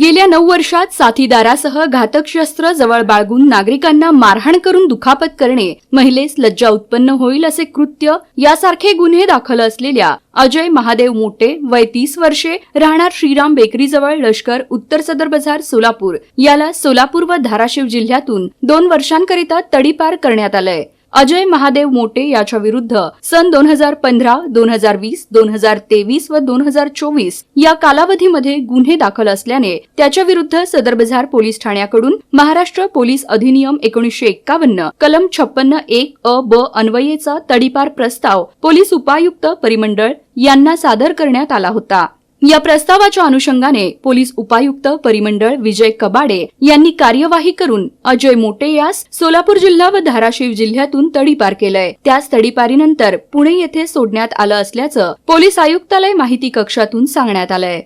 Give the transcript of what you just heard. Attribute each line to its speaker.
Speaker 1: गेल्या नऊ वर्षात साथीदारासह घातक शस्त्र जवळ बाळगून नागरिकांना मारहाण करून दुखापत करणे महिलेस लज्जा उत्पन्न होईल असे कृत्य यासारखे गुन्हे दाखल असलेल्या अजय महादेव मोटे वय तीस वर्षे राहणार श्रीराम बेकरीजवळ लष्कर उत्तर सदर बाजार सोलापूर. याला सोलापूर व धाराशिव जिल्ह्यातून दोन वर्षांकरिता तडीपार करण्यात आलंय. अजय महादेव मोटे याच्या विरुद्ध सन दोन हजार पंधरा दोन हजार वीस दोन हजार तेवीस व दोन हजार चोवीस या कालावधीमध्ये गुन्हे दाखल असल्याने त्याच्या विरुद्ध सदर पोलीस ठाण्याकडून महाराष्ट्र पोलीस अधिनियम एकोणीसशे एक्कावन्न कलम छप्पन्न एक अ ब अन्वयेचा तडीपार प्रस्ताव पोलीस उपायुक्त परिमंडळ यांना सादर करण्यात आला होता. या प्रस्तावाच्या अनुषंगाने पोलीस उपायुक्त परिमंडळ विजय कबाडे यांनी कार्यवाही करून अजय मोटे यास सोलापूर जिल्हा व धाराशिव जिल्ह्यातून तडीपार केलंय. त्याच तडीपारीनंतर पुणे येथे सोडण्यात आलं असल्याचं पोलीस आयुक्तालय माहिती कक्षातून सांगण्यात आलंय.